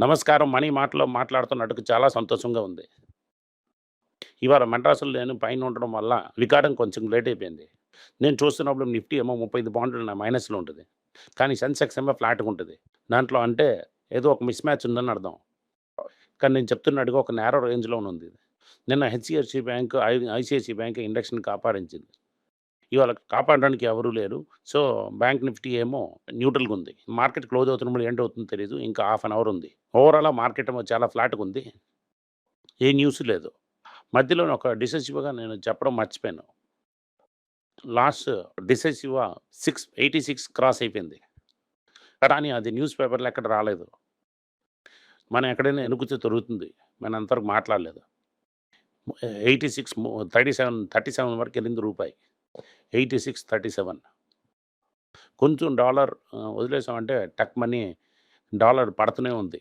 నమస్కారం మనీ మాటలో మాట్లాడుతున్నట్టుకు చాలా సంతోషంగా ఉంది. ఇవాళ మెడ్రాసులో నేను పైన ఉండడం వల్ల వికారం కొంచెం లేట్ అయిపోయింది. నేను చూస్తున్నప్పుడు నిఫ్టీ ఏమో ముప్పై ఐదు పాయింట్లు నా మైనస్లో ఉంటుంది. కానీ సెన్సెక్స్ ఏమో ఫ్లాట్గా ఉంటుంది. దాంట్లో అంటే ఏదో ఒక మిస్ మ్యాచ్ ఉందని అర్థం. కానీ నేను చెప్తున్నట్టుగా ఒక నేరో రేంజ్లో ఉంది. నిన్న HDFC bank I ICICI bank induction కాపాడించింది. ఇవాళ కాపాడడానికి ఎవరూ లేరు. సో బ్యాంక్ నిఫ్టీ ఏమో న్యూట్రల్గా ఉంది. మార్కెట్ క్లోజ్ అవుతున్నప్పుడు ఏంటి అవుతుందో తెలియదు ఇంకా హాఫ్ అన్ అవర్ ఉంది. ఓవరాల్ మార్కెట్ ఏమో చాలా ఫ్లాట్గా ఉంది. ఏ న్యూస్ లేదు. మధ్యలో ఒక డిసెసివ్గా నేను చెప్పడం మర్చిపోయాను. Last decisive six eighty six cross అయిపోయింది. కానీ అది న్యూస్ పేపర్లో ఎక్కడ రాలేదు. మనం ఎక్కడైనా ఎనుకుతే దొరుకుతుంది మనం అంతవరకు మాట్లాడలేదు. Eighty six thirty seven thirty seven వరకు వెళ్ళింది రూపాయి. Eighty six thirty seven. కొంచెం డాలర్ వదిలేసామంటే టక్ మనీ డాలర్ పడుతూనే ఉంది.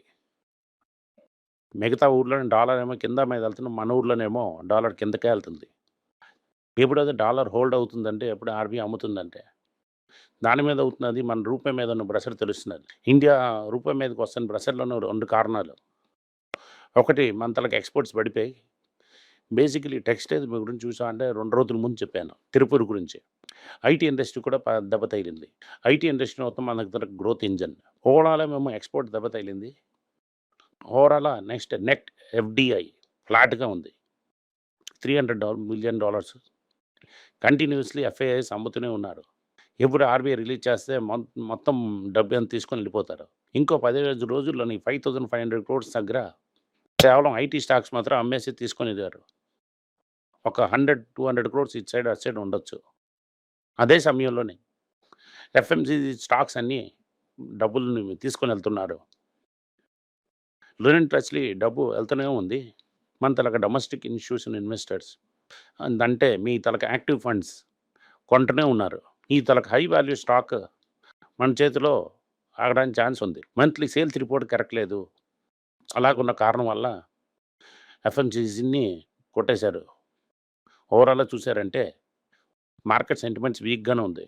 మిగతా ఊర్లోనే డాలర్ ఏమో కింద మీద వెళ్తుంది మన ఊర్లోనేమో డాలర్ కిందకే వెళ్తుంది. ఎప్పుడైతే డాలర్ హోల్డ్ అవుతుందంటే ఎప్పుడు ఆర్బీఐ అమ్ముతుందంటే. దాని మీద అవుతున్నది మన రూపాయి మీద ఉన్న ప్రెషర్ తెలుస్తున్నది. ఇండియా రూపాయి మీదకి వస్తున్న ప్రెషర్లోనే రెండు కారణాలు. ఒకటి మన తలకి ఎక్స్పోర్ట్స్ పడిపోయి బేసికలీ టెక్స్టైల్ మీ గురించి చూసా అంటే రెండు రోజుల ముందు చెప్పాను తిరుపూర్ గురించి. ఐటీ ఇండస్ట్రీ కూడా ప- దెబ్బ తగిలింది. ఐటీ ఇండస్ట్రీ మొత్తం మన దగ్గర గ్రోత్ ఇంజన్. ఓవరాల్ మేము ఎక్స్పోర్ట్ దెబ్బతగిలింది ఓవరాల్ నెక్స్ట్ నెట్ ఎఫ్డిఐ ఫ్లాట్గా ఉంది. Three hundred dollar million dollars. Continuously FIIs అమ్ముతూనే ఉన్నారు. ఎప్పుడు ఆర్బీఐ రిలీజ్ చేస్తే మొ- మొత్తం డబ్బు అంతా తీసుకొని వెళ్ళిపోతారు. ఇంకో పదిహేను రోజుల్లోని five thousand five hundred crores దగ్గర కేవలం ఐటీ స్టాక్స్ మాత్రం అమ్మేసి తీసుకొని వెళ్ళారు. ఒక హండ్రెడ్ టూ హండ్రెడ్ క్రోర్స్ ఇటు సైడ్ అటు సైడ్ ఉండొచ్చు. అదే సమయంలోనే ఎఫ్ఎంసీజీ స్టాక్స్ అన్నీ డబ్బులు తీసుకొని వెళ్తున్నారు. లునెన్ ట్రస్ట్లీ డబ్బు వెళ్తూనే ఉంది. మన తలక డొమెస్టిక్ ఇన్స్టిట్యూషన్ ఇన్వెస్టర్స్. అంటే మీ తలక యాక్టివ్ ఫండ్స్ కొంటూనే ఉన్నారు. ఈ తలక హై వాల్యూ స్టాక్ మన చేతిలో ఆగడానికి ఛాన్స్ ఉంది. మంత్లీ సేల్స్ రిపోర్ట్ కరెక్ట్ లేదు. అలాగున్న కారణం వల్ల ఎఫ్ఎంసీజీని కొట్టేశారు. ఓవరాల్గా చూసారంటే మార్కెట్ సెంటిమెంట్స్ వీక్గానే ఉంది.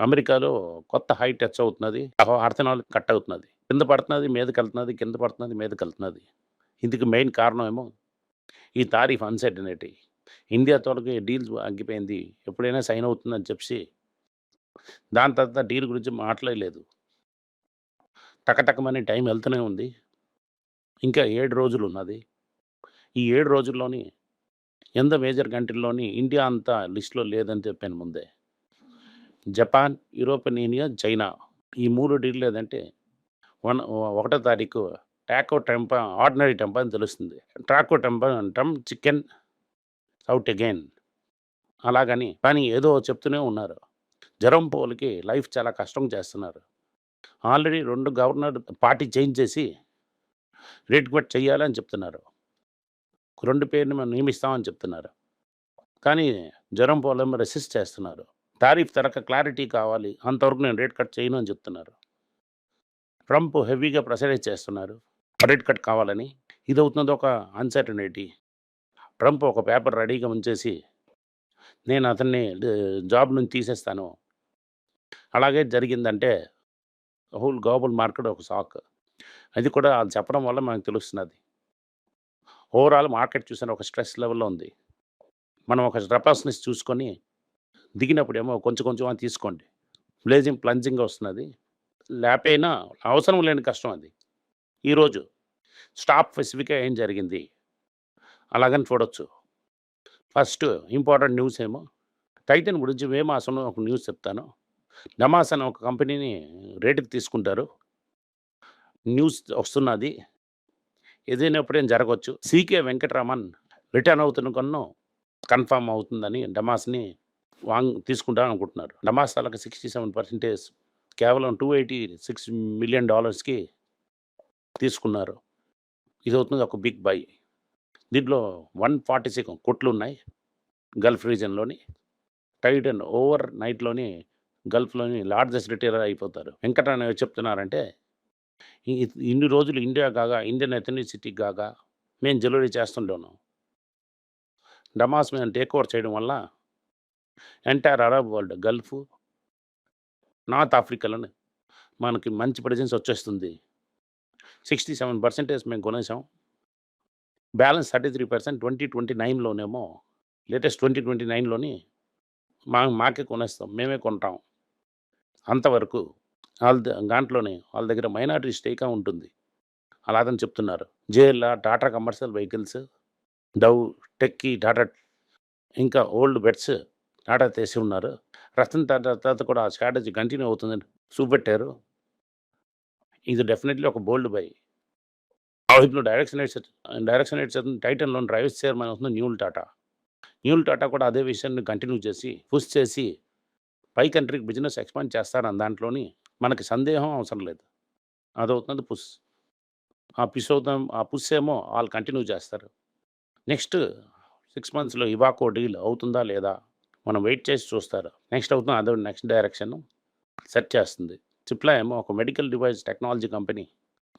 అమెరికాలో కొత్త హై టచ్ అవుతున్నది అర్థనాలు కట్ అవుతున్నది. కింద పడుతున్నది మీదకి వెళ్తున్నది కింద పడుతున్నది మీదకి వెళ్తున్నది. ఇందుకు మెయిన్ కారణం ఏమో ఈ తారీఫ్ అన్సర్టనిటీ ఇండియా తోలకి డీల్స్ అగ్గిపోయింది ఎప్పుడైనా సైన్ అవుతుందని చెప్పి. దాని తర్వాత డీల్ గురించి మాట్లాడలేదు. టకటకమని టైం వెళ్తూనే ఉంది. ఇంకా ఏడు రోజులు ఉన్నది. ఈ ఏడు రోజుల్లోని ఎంత మేజర్ కంట్రీలోని ఇండియా అంతా లిస్ట్లో లేదని చెప్పాను ముందే. Japan European Union China. ఈ మూడు డీల్ లేదంటే వన్ ఒకటో తారీఖు టాకో టెంప ఆర్డినరీ టెంప అని తెలుస్తుంది. ట్రాకో టెంప అంటాం చికెన్ అవుట్ అగైన్. అలాగని కానీ ఏదో చెప్తూనే ఉన్నారు. జ్వరం పోల్కి లైఫ్ చాలా కష్టం చేస్తున్నారు. ఆల్రెడీ రెండు గవర్నర్ పార్టీ చేంజ్ చేసి రేట్ కట్ చేయాలని చెప్తున్నారు. రెండు పేరుని మేము నియమిస్తామని చెప్తున్నారు. కానీ జ్వరం పోలేమో రెసిస్ట్ చేస్తున్నారు. టారిఫ్ తరక క్లారిటీ కావాలి. అంతవరకు నేను రేట్ కట్ చేయను అని చెప్తున్నారు. ట్రంప్ హెవీగా ప్రెసరేజ్ చేస్తున్నారు. రేట్ కట్ కావాలని. ఇది అవుతున్నది ఒక అన్సర్టనిటీ ట్రంప్ ఒక పేపర్ రెడీగా ఉంచేసి నేను అతన్ని జాబ్ నుంచి తీసేస్తాను. అలాగే జరిగిందంటే హోల్ గ్లోబల్ మార్కెట్ ఒక షాక్ అది కూడా అది చెప్పడం వల్ల మనకు తెలుస్తున్నది. ఓవరాల్ మార్కెట్ చూసిన ఒక స్ట్రెస్ లెవెల్లో ఉంది. మనం ఒక రెపాస్ని చూసుకొని దిగినప్పుడేమో కొంచెం కొంచెం అని తీసుకోండి. బ్లేజింగ్ ప్లంజింగ్ వస్తున్నది. లేపైనా అవసరం లేని కష్టం అది. ఈరోజు స్టాప్ స్పెసిఫిక్గా ఏం జరిగింది? అలాగని చూడొచ్చు. ఫస్ట్ ఇంపార్టెంట్ న్యూస్ ఏమో టైటన్ గురించి వేమాసంలో ఒక న్యూస్ చెప్తాను. నమాస్ అనే ఒక కంపెనీని రేటుకి తీసుకుంటారు. న్యూస్ వస్తున్నది ఏదైనప్పుడేం జరగవచ్చు. సీకే వెంకటరామన్ రిటర్న్ అవుతున్న కొన్ను కన్ఫర్మ్ అవుతుందని డమాస్ని వాంగ్ తీసుకుంటా అనుకుంటున్నారు. డమాస్ తాలకు సిక్స్టీ సెవెన్ పర్సెంటేజ్ కేవలం టూ ఎయిటీ సిక్స్ మిలియన్ డాలర్స్కి తీసుకున్నారు. ఇది అవుతుంది ఒక బిగ్ బై. దీంట్లో వన్ ఫార్టీ సిక్స్ కొట్లు ఉన్నాయి గల్ఫ్ రీజన్లోని. టైట్ అండ్ ఓవర్ నైట్లోని గల్ఫ్లోని లార్జెస్ట్ రిటైలర్ అయిపోతారు. వెంకటరాణ చెప్తున్నారంటే ఇన్ని రోజులు ఇండియా కాగా ఇండియన్ ఎథనిసిటీ కాగా మేము జెలురీ చేస్తుండాను. డమాస్ మేము టేక్ ఓవర్ చేయడం వల్ల entire Arab world gulf north ఆఫ్రికాలోనే మనకి మంచి ప్రజెన్స్ వచ్చేస్తుంది. సిక్స్టీ సెవెన్ పర్సెంటేజ్ మేము కొనేసాం balance thirty three percent twenty twenty నైన్లోనేమో latest twenty twenty నైన్లోని మా మాకే కొనేస్తాం. మేమే కొంటాం. అంతవరకు వాళ్ళ ద- దాంట్లోనే వాళ్ళ దగ్గర మైనారిటీ స్టేకా ఉంటుంది. అలా అతను చెప్తున్నారు. జేఎల్ఆ టాటా కమర్షియల్ వెహికల్స్ డవ్ టెక్కి టాటా ఇంకా ఓల్డ్ బెడ్స్ టాటా తెసి ఉన్నారు. రతన్ టాటా తర్వాత కూడా ఆ స్ట్రాటజీ కంటిన్యూ అవుతుందని చూపెట్టారు. ఇది డెఫినెట్లీ ఒక బోల్డ్ బై. ఇప్పుడు డైరెక్షన్ ఎయిడ్స్ డైరెక్షన్ ఎయిడ్స్ టైటన్లో డ్రైవర్స్ చైర్మన్ అవుతుంది న్యూల్ టాటా. న్యూల్ టాటా కూడా అదే విషయాన్ని కంటిన్యూ చేసి పుష్ చేసి పై కంట్రీకి బిజినెస్ ఎక్స్పాండ్ చేస్తారని దాంట్లోని మనకి సందేహం అవసరం లేదు. అదవుతుంది పుష్ ఆ పుష్ అవుతాం ఆ పుష్ ఏమో వాళ్ళు కంటిన్యూ చేస్తారు. నెక్స్ట్ సిక్స్ మంత్స్లో ఇవాకో డీల్ అవుతుందా లేదా మనం వెయిట్ చేసి చూస్తారు. నెక్స్ట్ అవుతుంది అదే నెక్స్ట్ డైరెక్షన్ సెట్ చేస్తుంది. సిప్లా ఏమో ఒక మెడికల్ డివైస్ టెక్నాలజీ కంపెనీ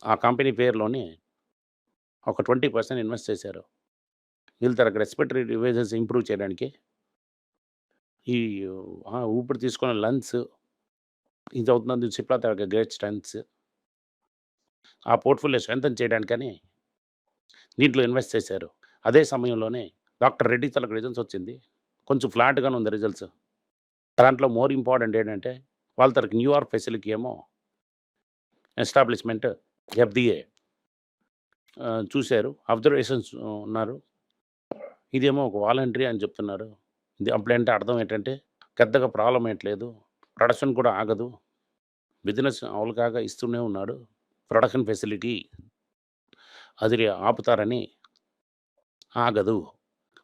ఆ కంపెనీ పేరులోని ఒక ట్వంటీ పర్సెంట్ ఇన్వెస్ట్ చేశారు. వీళ్ళ తరకు రెస్పిటరీ డివైజెస్ ఇంప్రూవ్ చేయడానికి ఈ ఊపిరి తీసుకునే లంగ్స్ ఇది అవుతుంది సిప్లా తరగ గ్రేట్ స్ట్రెంగ్స్ ఆ పోర్ట్ఫోలియో స్ట్రెంథన్ చేయడానికని దీంట్లో ఇన్వెస్ట్ చేశారు. అదే సమయంలోనే డాక్టర్ రెడ్డి తలకు రిజల్ట్స్ వచ్చింది. కొంచెం ఫ్లాట్గానే ఉంది రిజల్ట్స్ దాంట్లో మోర్ ఇంపార్టెంట్ ఏంటంటే వాళ్ళ తరకు న్యూయార్క్ ఫెసిలిటీ ఏమో ఎస్టాబ్లిష్మెంట్ ఎఫ్డిఏ చూశారు. అబ్జర్వేషన్స్ ఉన్నారు. ఇదేమో ఒక వాలంటరీ అని చెప్తున్నారు. ఇది అప్పుడు అంటే అర్థం ఏంటంటే పెద్దగా ప్రాబ్లం ఏంటలేదు ప్రొడక్షన్ కూడా ఆగదు. బిజినెస్ అవలకాగా ఇస్తూనే ఉన్నాడు. ప్రొడక్షన్ ఫెసిలిటీ అది ఆపుతారని ఆగదు.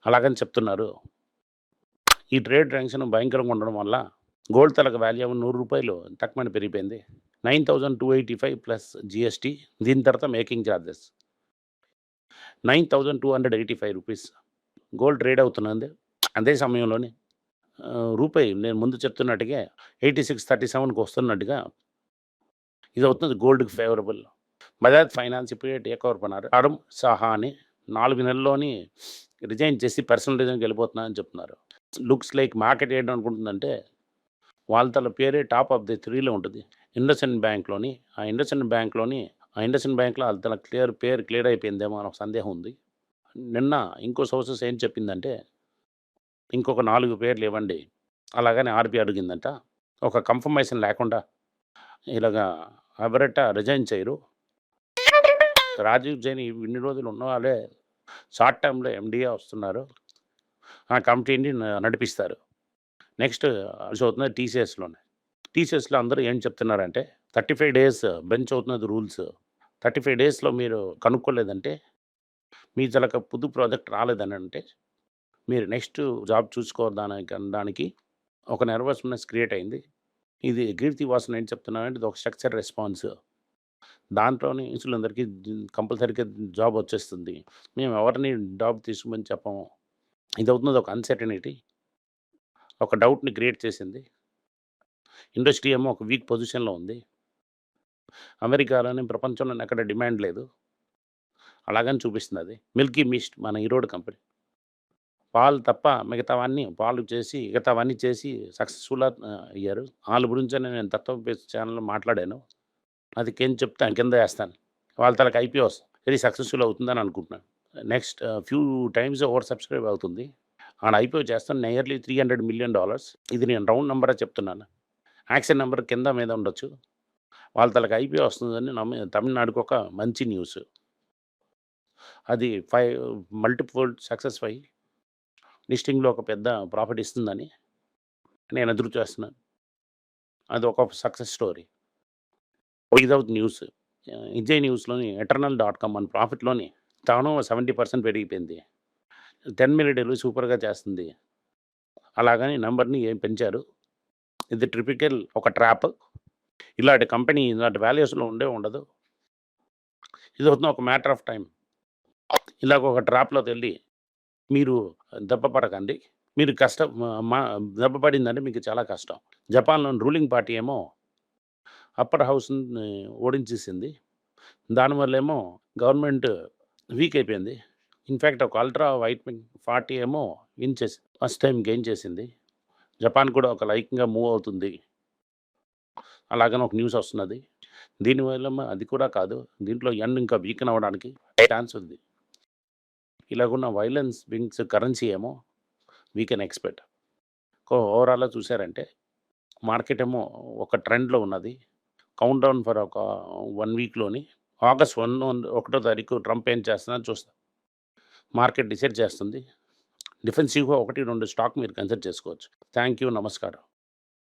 అలాగని చెప్తున్నారు. ఈ ట్రేడ్ ట్రాన్సాక్షన్ భయంకరంగా ఉండడం వల్ల గోల్డ్ తలకు వాల్యూ నూరు రూపాయలు తక్కువని పెరిగిపోయింది. Nine thousand two eighty five plus GST దీని తర్వాత making charges nine thousand two hundred eighty five rupees gold trade అవుతున్నది. అదే సమయంలోనే రూపాయి నేను ముందు చెప్తున్నట్టుగా ఎయిటీ సిక్స్ థర్టీ సెవెన్కి వస్తున్నట్టుగా ఇది అవుతుంది గోల్డ్కి ఫేవరబుల్. బజాజ్ ఫైనాన్స్ ఇప్పుడే టేక్ ఓవర్ పన్నారు. అరుణ్ సహా అని నాలుగు నెలల్లోని రిజైన్ చేసి పర్సనల్ రిజైన్కి వెళ్ళిపోతున్నా అని చెప్తున్నారు. లుక్స్ లైక్ మార్కెట్ ఏంటి అనుకుంటుందంటే వాళ్ళ తల పేరే టాప్ ఆఫ్ ది త్రీలో ఉంటుంది. ఇండస్ఇండ్ బ్యాంక్లోని ఆ ఇండస్ఇండ్ బ్యాంక్లోని ఆ ఇండస్ఇండ్ బ్యాంక్లో వాళ్ళ తన క్లియర్ పేరు క్లియర్ అయిపోయిందేమో అని ఒక సందేహం ఉంది. నిన్న ఇంకో సోర్సెస్ ఏం చెప్పిందంటే ఇంకొక నాలుగు పేర్లు ఇవ్వండి. అలాగని ఆర్బీ అడిగిందంట. ఒక కన్ఫర్మేషన్ లేకుండా ఇలాగా అబరెట్ట రిజైన్ చేయరు. రాజీవ్ జైన్ ఇన్ని రోజులు ఉన్న వాళ్ళే షార్ట్ టైంలో ఎండిఏ వస్తున్నారు. ఆ కమిటీని నడిపిస్తారు. నెక్స్ట్ అవుతున్నది టీసీఎస్లోనే. టీసీఎస్లో అందరూ ఏం చెప్తున్నారంటే థర్టీ ఫైవ్ డేస్ బెంచ్ అవుతున్నది రూల్స్. థర్టీ ఫైవ్ డేస్లో మీరు కనుక్కోలేదంటే మీ జలక పుదు ప్రాజెక్ట్ రాలేదని అంటే మీరు నెక్స్ట్ జాబ్ చూసుకోవడానికి దానికి ఒక నర్వస్నెస్ క్రియేట్ అయింది. ఇది కీర్తి వాసన ఏం చెప్తున్నానంటే ఇది ఒక స్ట్రక్చర్ రెస్పాన్స్. దాంట్లోని ఇన్సులందరికీ కంపల్సరీగా జాబ్ వచ్చేస్తుంది. మేము ఎవరిని జాబ్ తీసుకోమని చెప్పము. ఇది అవుతున్నది ఒక అన్సర్టనిటీ ఒక డౌట్ని క్రియేట్ చేసింది. ఇండస్ట్రీ ఏమో ఒక వీక్ పొజిషన్లో ఉంది. అమెరికాలోని ప్రపంచంలోనే ఎక్కడ డిమాండ్ లేదు. అలాగని చూపిస్తుంది అది. మిల్కీ మిస్ట్ మన ఈరోడ్ కంపెనీ. పాలు తప్ప మిగతావన్నీ పాలు చేసి మిగతావన్నీ చేసి సక్సెస్ఫుల్ అయ్యారు. వాళ్ళ గురించి నేను తత్వ బేస్ ఛానల్లో మాట్లాడాను. అది ఏం చెప్తాను కింద వేస్తాను. వాళ్ళ తలకి ఐపీఎస్ ఇది సక్సెస్ఫుల్ అవుతుందని అనుకుంటున్నాను. Next few times over subscribe అవుతుంది. ఆడ ఐపీఓ చేస్తాను nearly three hundred million dollars. ఇది నేను రౌండ్ నెంబరే చెప్తున్నాను. యాక్షన్ నెంబర్ కింద మీద ఉండొచ్చు. వాళ్ళ తలకి ఐపీఓ వస్తుందని నమ్మి తమిళనాడుకు ఒక మంచి న్యూస్. అది ఫైవ్ మల్టిపుల్ సక్సెస్ అయ్యి లిస్టింగ్లో ఒక పెద్ద ప్రాఫిట్ ఇస్తుందని నేను ఎదురు చేస్తున్నాను. అది ఒక success story. Without news. Vijay న్యూస్లోని eternal dot com అని ప్రాఫిట్లోని తాను సెవెంటీ పర్సెంట్ పెరిగిపోయింది. టెన్ మినిట్ డెలివరీ సూపర్గా చేస్తుంది. అలాగని నెంబర్ని ఏం పెంచారు? ఇది ట్రిపికల్ ఒక ట్రాప్. ఇలాంటి కంపెనీ ఇలాంటి వాల్యూస్లో ఉండే ఉండదు. ఇది అవుతుంది ఒక మ్యాటర్ ఆఫ్ టైం ఇలాగ ఒక ట్రాప్లో వెళ్ళి మీరు దెబ్బపడకండి మీరు కష్టం మా దెబ్బ పడిందంటే మీకు చాలా కష్టం. జపాన్లోని రూలింగ్ పార్టీ ఏమో అప్పర్ హౌస్ని ఓడించేసింది. దానివల్ల ఏమో గవర్నమెంట్ వీక్ అయిపోయింది. ఇన్ఫ్యాక్ట్ ఒక అల్ట్రా వైట్ పార్టీ ఏమో విన్ చేసి ఫస్ట్ టైం గెయిన్ చేసింది. జపాన్ కూడా ఒక లైక్గా మూవ్ అవుతుంది. అలాగని ఒక న్యూస్ వస్తున్నది. దీనివల్ల అది కూడా కాదు. దీంట్లో ఎండ్ ఇంకా వీకెన్ అవ్వడానికి ఛాన్స్ ఉంది. ఇలాగున్న వైలెన్స్ వింగ్స్ కరెన్సీ ఏమో వీ కెన్ ఎక్స్పెక్ట్ ఓవరాల్గా చూసారంటే మార్కెట్ ఏమో ఒక ట్రెండ్లో ఉన్నది. కౌంట్ డౌన్ ఫర్ ఒక వన్ వీక్లోని ఆగస్ట్ వన్ ఒకటో తారీఖు ట్రంప్ ఏం చేస్తున్నా చూస్తాం. మార్కెట్ డిసైడ్ చేస్తుంది. డిఫెన్సివ్గా ఒకటి రెండు స్టాక్ మీరు కన్సిడర్ చేసుకోవచ్చు. థ్యాంక్ యూ నమస్కారం.